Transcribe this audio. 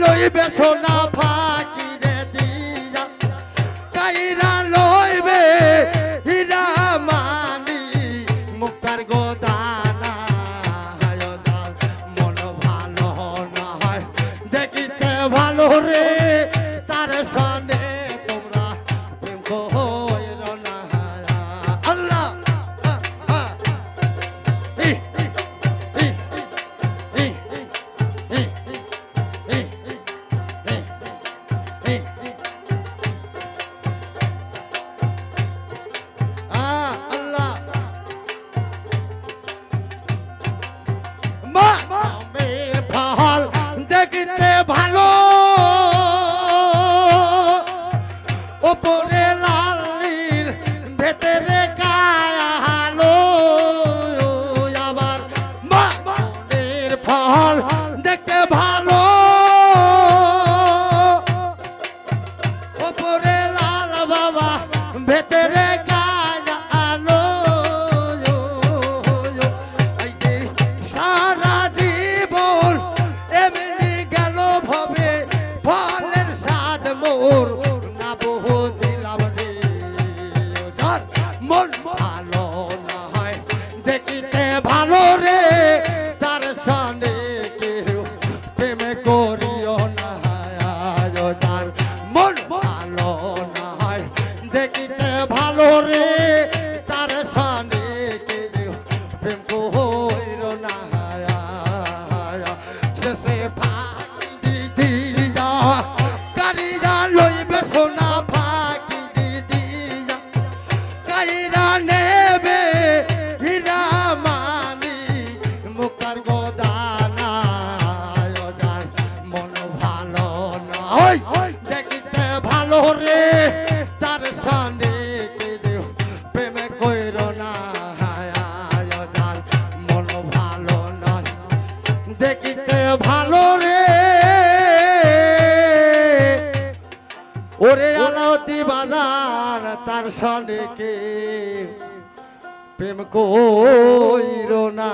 লইবে সোনা ফাঁকি রে দিয়া কাইরা লইবে হীরা মানি মুক্তার গোদা ওপরে লাল নীল ভেতরে কায়ালো আবার মানের ফল দেখতে ভালো। ওপরে লাল বাবা ভেতরে কায় ভালো রে, তার সামনে কেউ প্রেম করিও না যার মন ভালো না দেখিতে ভালো রে ভালো রে তার কেউ প্রেম কইর না মন ভালো নয়। দেখিতে ভালো রে। ওরে আলাউতি বাজার, তার সনে কে প্রেম কইর না।